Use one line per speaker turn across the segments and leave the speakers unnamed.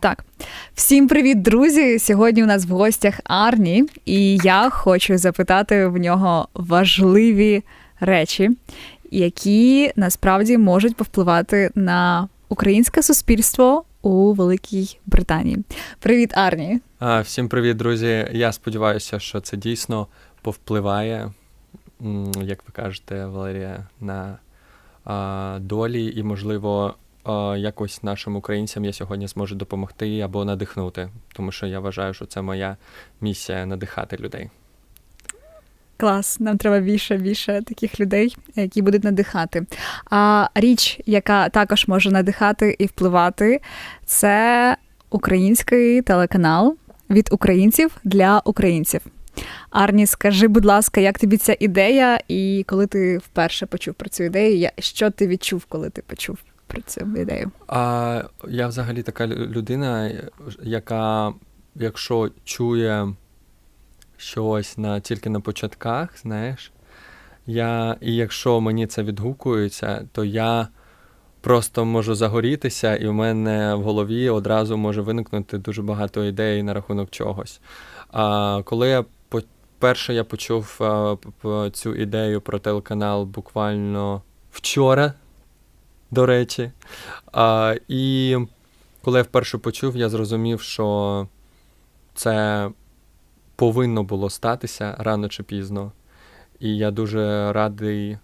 Так, всім привіт, друзі! Сьогодні у нас в гостях Арні, і я хочу запитати в нього важливі речі, які насправді можуть повпливати на українське суспільство у Великій Британії. Привіт, Арні!
А, Всім привіт, друзі. Я сподіваюся, що це дійсно повпливає, як ви кажете, Валерія, на а, долі і, можливо, якось нашим українцям я сьогодні зможу допомогти або надихнути, тому що я вважаю, що це моя місія надихати людей.
Клас, нам треба більше більше таких людей, які будуть надихати. А річ, яка також може надихати і впливати, це український телеканал від українців для українців. Арні, скажи, будь ласка, як тобі ця ідея, і коли ти вперше почув про цю ідею, що ти відчув, коли ти почув про цю ідею?
А я взагалі така людина, яка, якщо чує щось на, тільки на початках, знаєш, я, і якщо мені це відгукується, то я просто можу загорітися, і в мене в голові одразу може виникнути дуже багато ідей на рахунок чогось. А коли я перше я почув а, цю ідею про телеканал буквально вчора, до речі. А, і коли я вперше почув, я зрозумів, що це повинно було статися рано чи пізно. І я дуже радий,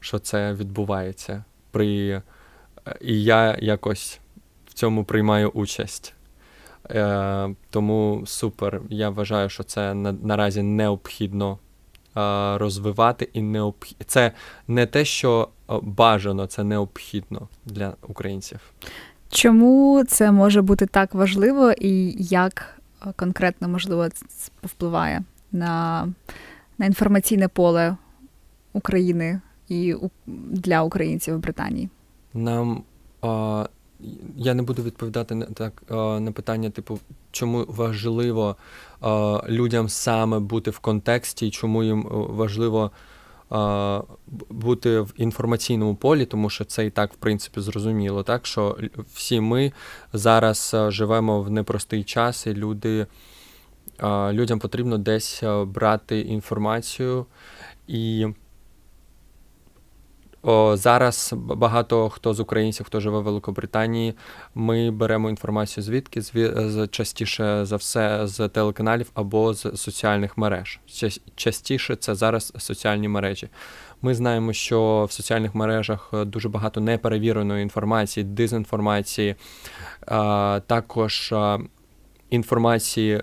що це відбувається. При... І я якось в цьому приймаю участь. Е, тому супер. Я вважаю, що це на, наразі необхідно е, розвивати і необх... Це не те, що бажано, це необхідно для українців.
Чому це може бути так важливо, і як е, конкретно можливо це повпливає на, на інформаційне поле України і для українців в Британії?
Нам а, я не буду відповідати на так а, на питання, типу, чому важливо а, людям саме бути в контексті, чому їм важливо бути в інформаційному полі, тому що це і так, в принципі, зрозуміло, так що всі ми зараз живемо в непростий час, і люди, людям потрібно десь брати інформацію і. О, зараз багато хто з українців, хто живе в Великобританії, ми беремо інформацію звідки зві, з частіше за все з телеканалів або з соціальних мереж. Частіше це зараз соціальні мережі. Ми знаємо, що в соціальних мережах е, дуже багато неперевіреної інформації, дезінформації, а, також а, інформації,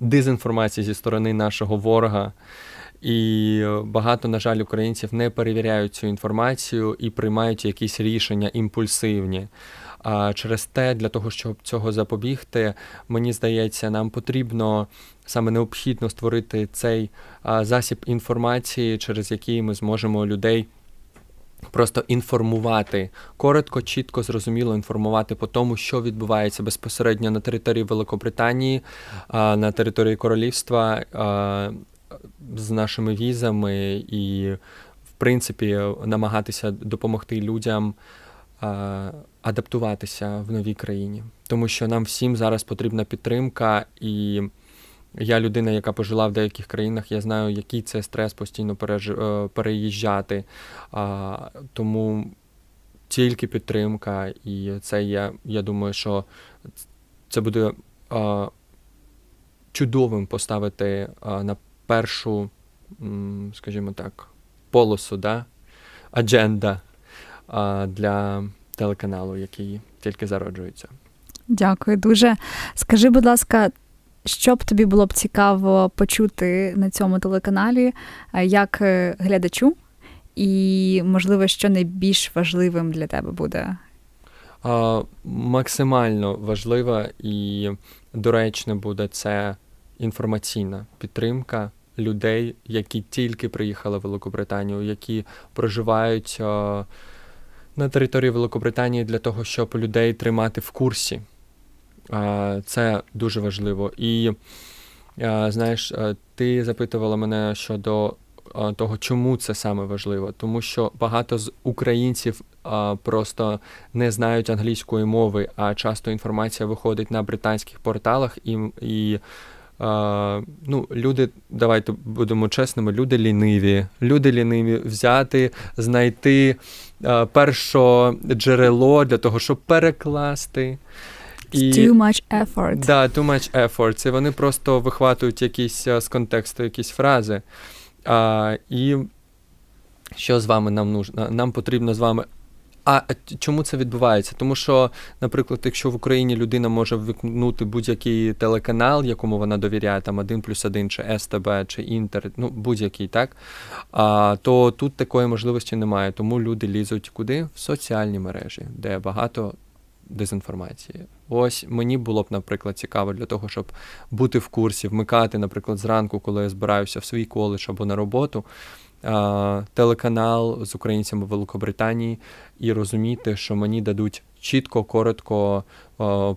дезінформації зі сторони нашого ворога. І е, багато, на жаль, українців не перевіряють цю інформацію і приймають якісь рішення імпульсивні. А через те, для того, щоб цього запобігти, мені здається, нам потрібно саме необхідно створити цей засіб інформації, через який ми зможемо людей. Просто інформувати, коротко, чітко, зрозуміло інформувати по тому, що відбувається безпосередньо на території Великобританії, на території королівства, з нашими візами і, в принципі, намагатися допомогти людям адаптуватися в новій країні. Тому що нам всім зараз потрібна підтримка, і я людина, яка пожила в деяких країнах, я знаю, який це стрес постійно е, переїжджати. А, тому тільки підтримка, і це я, я думаю, що це буде а, чудовим поставити а, на першу, скажімо так, полосу, да? адженда для телеканалу, який тільки зароджується.
Дякую дуже. Скажи, будь ласка, що б тобі було б цікаво почути на цьому телеканалі, е, як е, глядачу, і, можливо, що найбільш важливим для тебе буде?
А, максимально важлива і доречна буде це інформаційна підтримка людей, які тільки приїхали в Великобританію, які проживають а, на території Великобританії для того, щоб людей тримати в курсі. А, це дуже важливо. І а, знаєш, ти запитувала мене щодо того, чому це саме важливо, тому що багато з українців просто не знають англійської мови, а часто інформація виходить на британських порталах і. і а, ну, люди, давайте будемо чесними, люди ліниві. Люди ліниві взяти, знайти а, перше джерело для того, щоб перекласти.
Too much effort.
Да, too much effort. Це вони просто вихватують якісь з контексту якісь фрази. А, і що з вами нам нужно? Нам потрібно з вами. А чому це відбувається? Тому що, наприклад, якщо в Україні людина може ввікнути будь-який телеканал, якому вона довіряє, там 1 плюс 1, чи СТБ, чи Інтер, ну будь-який, так? А, то тут такої можливості немає. Тому люди лізуть куди? В соціальні мережі, де багато дезінформації. Ось мені було б, наприклад, цікаво для того, щоб бути в курсі, вмикати, наприклад, зранку, коли я збираюся в свій коледж або на роботу, телеканал з українцями Великобританії і розуміти, що мені дадуть чітко, коротко,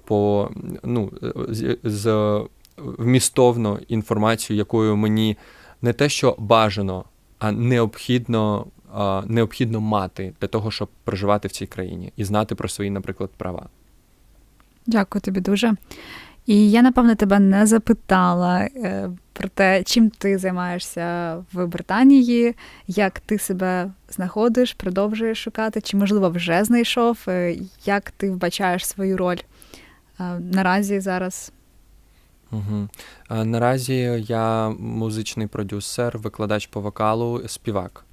по ну, з, з вмістовно інформацію, якою мені не те, що бажано, а необхідно. Необхідно мати для того, щоб проживати в цій країні і знати про свої, наприклад, права.
Дякую тобі дуже. І я, напевно, тебе не запитала е, про те, чим ти займаєшся в Британії, як ти себе знаходиш, продовжуєш шукати, чи, можливо, вже знайшов, е, як ти вбачаєш свою роль е, наразі зараз.
Угу. Наразі я музичний продюсер, викладач по вокалу, співак.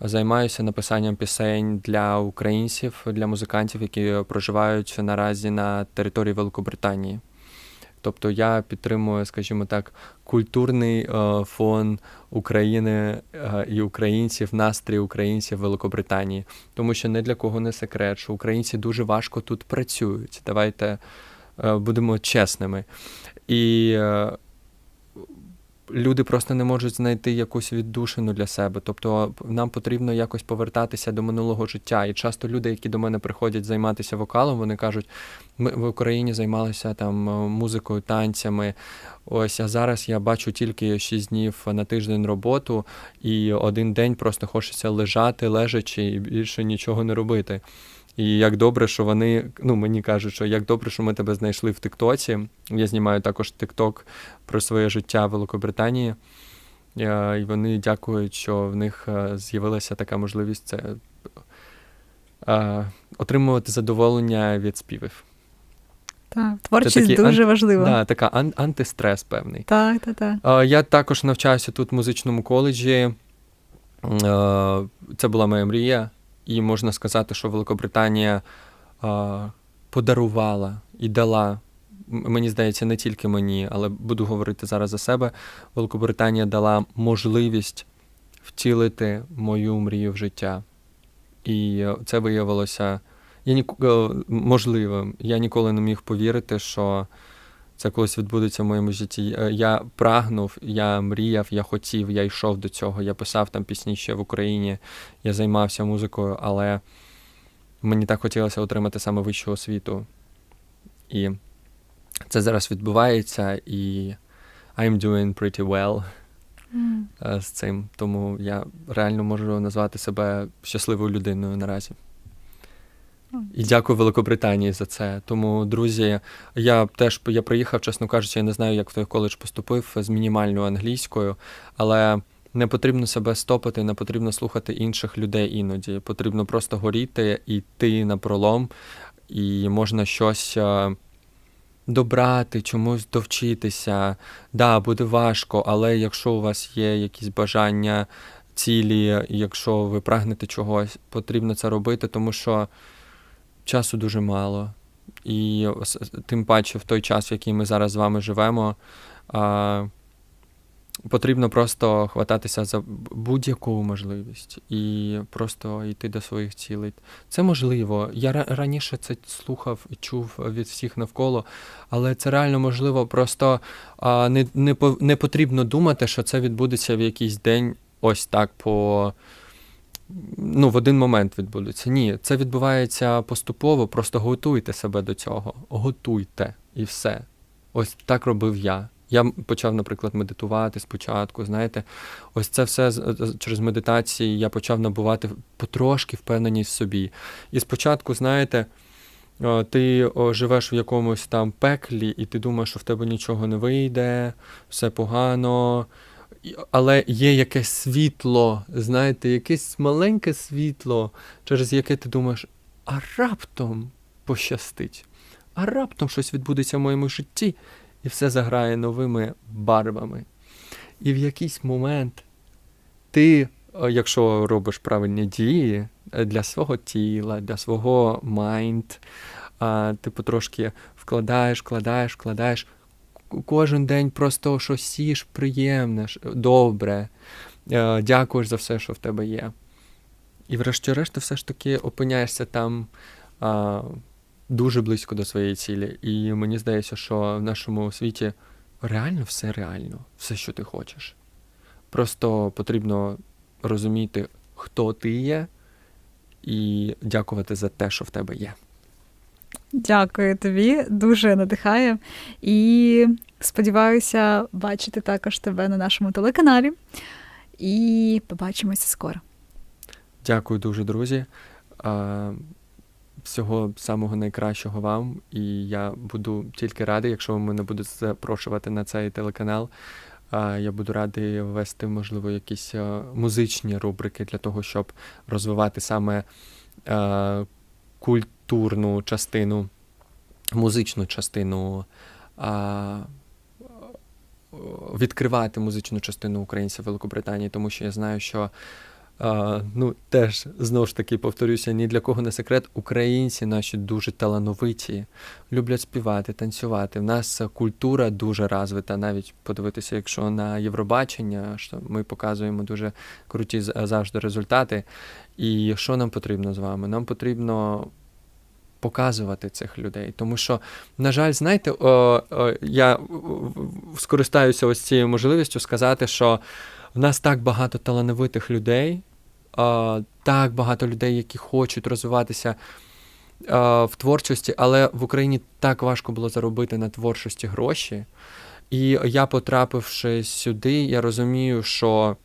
Займаюся написанням пісень для українців, для музикантів, які проживають наразі на території Великобританії. Тобто я підтримую, скажімо так, культурний е, фон України е, і українців, настрій українців Великобританії. Тому що не для кого не секрет, що українці дуже важко тут працюють. Давайте е, будемо чесними. І е, люди просто не можуть знайти якусь віддушину для себе. Тобто нам потрібно якось повертатися до минулого життя. І часто люди, які до мене приходять займатися вокалом, вони кажуть, ми в Україні займалися там е, музикою, танцями. Ось а зараз я бачу тільки 6 днів на тиждень роботу, і один день просто хочеться лежати, лежачи і більше нічого не робити. І як добре, що вони, ну мені кажуть, що як добре, що ми тебе знайшли в Тиктоці. Я знімаю також Тикток про своє життя в Великобританії. Е, І вони дякують, що в них е, з'явилася така можливість це е, отримувати задоволення від співів.
Так, творчість
такий
дуже
ант-
важлива.
Да, така ан- антистрес певний.
Так, так, так.
Я також навчаюся тут в музичному коледжі. Це була моя мрія, і можна сказати, що Великобританія е, подарувала і дала. Мені здається, не тільки мені, але буду говорити зараз за себе. Великобританія дала можливість втілити мою мрію в життя. І е, це виявилося я ні, можливим. Я ніколи не міг повірити, що це колись відбудеться в моєму житті. Е, Я прагнув, я мріяв, я хотів, я йшов до цього. Я писав там пісні ще в Україні, я займався музикою, але мені так хотілося отримати саме вищу освіту. І це зараз відбувається, і I'm doing pretty well е, з цим. Тому я реально можу назвати себе щасливою людиною наразі. І дякую Великобританії за це. Тому, друзі, я теж я приїхав, чесно кажучи, я не знаю, як в той коледж поступив з мінімальною англійською, але не потрібно себе стопити, не потрібно слухати інших людей іноді. Потрібно просто горіти, йти на пролом, і можна щось е, добрати, чомусь довчитися. Да, буде важко, але якщо у вас є якісь бажання, цілі, якщо ви прагнете чогось, потрібно це робити, тому що часу дуже мало. І тим паче в той час, в який ми зараз з вами живемо, а, потрібно просто хвататися за будь-яку можливість і просто йти до своїх цілей. Це можливо. Я ра- раніше це слухав і чув від всіх навколо, але це реально можливо. Просто а, не, не, не потрібно думати, що це відбудеться в якийсь день ось так по ну, в один момент відбудеться. Ні, це відбувається поступово, просто готуйте себе до цього. Готуйте і все. Ось так робив я. Я почав, наприклад, медитувати спочатку. Знаєте, ось це все через медитації я почав набувати потрошки впевненість в собі. І спочатку, знаєте, е, ти живеш в якомусь там пеклі, і ти думаєш, що в тебе нічого не вийде, все погано. Але є якесь світло, знаєте, якесь маленьке світло, через яке ти думаєш, а раптом пощастить, а раптом щось відбудеться в моєму житті, і все заграє новими барвами. І в якийсь момент ти, е, якщо робиш правильні дії е, для свого тіла, для свого майнд, ти потрошки вкладаєш, вкладаєш, вкладаєш. Кожен день просто щось сієш приємне, добре, е, дякуєш за все, що в тебе є. І врешті-решт ти все ж таки опиняєшся там а, дуже близько до своєї цілі. І мені здається, що в нашому світі реально все реально, все, що ти хочеш. Просто потрібно розуміти, хто ти є, і дякувати за те, що в тебе є.
Дякую тобі, дуже надихає. І сподіваюся бачити також тебе на нашому телеканалі. І побачимося скоро.
Дякую дуже, друзі. Всього самого найкращого вам. І я буду тільки радий, якщо ви мене будете запрошувати на цей телеканал. Я буду радий ввести, можливо, якісь музичні рубрики для того, щоб розвивати саме е, культурну частину, музичну частину, а, відкривати музичну частину українців Великобританії, тому що я знаю, що а, ну, теж знову ж таки повторюся, ні для кого не секрет. Українці наші дуже талановиті, люблять співати, танцювати. В нас культура дуже розвита. Навіть подивитися, якщо на Євробачення, що ми показуємо дуже круті завжди результати. І що нам потрібно з вами? Нам потрібно. Показувати цих людей, тому що, на жаль, знаєте, о, о, я скористаюся ось цією можливістю сказати, що в нас так багато талановитих людей, а, так багато людей, які хочуть розвиватися в творчості, але в Україні так важко було заробити на творчості гроші. І я, потрапивши сюди, я розумію, що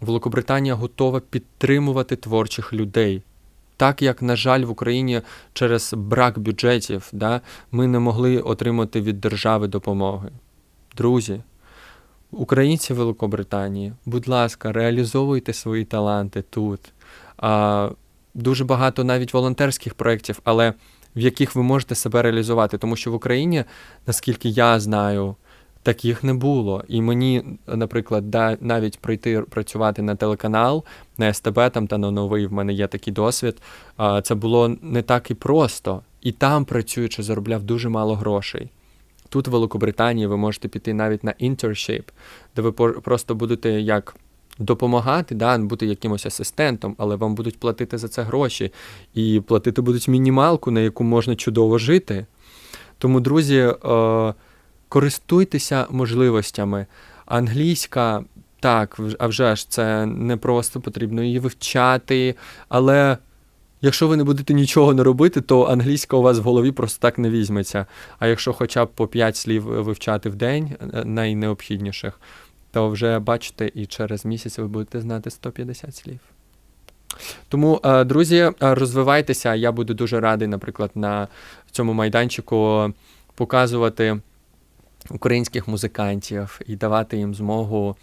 Великобританія готова підтримувати творчих людей. Так як, на жаль, в Україні через брак бюджетів да, ми не могли отримати від держави допомоги. Друзі, Українці Великобританії, будь ласка, реалізовуйте свої таланти тут. А, дуже багато навіть волонтерських проєктів, але в яких ви можете себе реалізувати. Тому що в Україні, наскільки я знаю, таких не було. І мені, наприклад, да, навіть прийти працювати на телеканал, на СТБ там та на новий, в мене є такий досвід. Це було не так і просто. І там, працюючи, заробляв дуже мало грошей. Тут, в Великобританії, ви можете піти навіть на internship, де ви просто будете як допомагати, да, бути якимось асистентом, але вам будуть платити за це гроші. І платити будуть мінімалку, на яку можна чудово жити. Тому, друзі, е, користуйтеся можливостями. Англійська, так, а вже ж це не просто потрібно її вивчати, але. Якщо ви не будете нічого не робити, то англійська у вас в голові просто так не візьметься. А якщо хоча б по 5 слів вивчати в день, е, найнеобхідніших, то вже бачите, і через місяць ви будете знати 150 слів. Тому, е, друзі, е, розвивайтеся. Я буду дуже радий, наприклад, на цьому майданчику показувати українських музикантів і давати їм змогу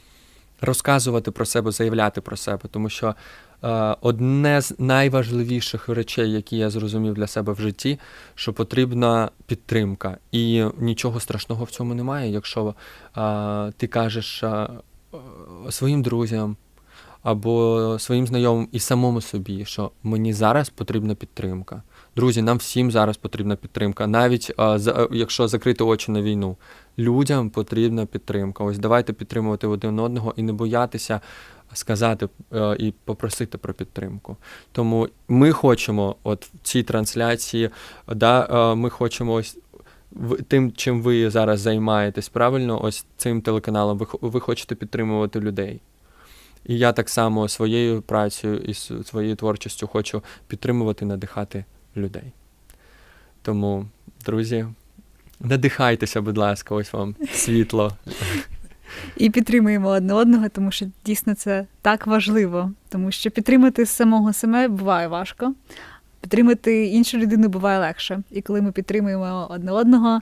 розказувати про себе, заявляти про себе. Тому що е, одне з найважливіших речей, які я зрозумів для себе в житті, що потрібна підтримка. І нічого страшного в цьому немає, якщо е, ти кажеш е, е, своїм друзям або своїм знайомим і самому собі, що мені зараз потрібна підтримка. Друзі, нам всім зараз потрібна підтримка, навіть за- е, якщо закрити очі на війну. Людям потрібна підтримка. Ось давайте підтримувати один одного і не боятися сказати е, і попросити про підтримку. Тому ми хочемо, от в цій трансляції, да, е, ми хочемо ось. Тим, чим ви зараз займаєтесь правильно, ось цим телеканалом, ви, ви хочете підтримувати людей. І я так само своєю працею і своєю творчістю хочу підтримувати, надихати людей. Тому, друзі, Надихайтеся, будь ласка, ось вам світло.
І підтримуємо одне одного, тому що дійсно це так важливо. Тому що підтримати самого себе буває важко. Підтримати іншу людину буває легше. І коли ми підтримуємо одне одного,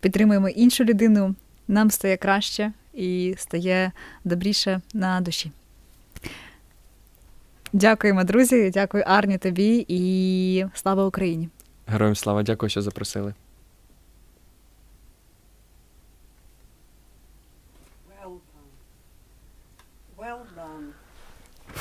підтримуємо іншу людину, нам стає краще і стає добріше на душі. Дякуємо, друзі. Дякую, Арні, тобі і слава Україні!
Героям слава, дякую, що запросили.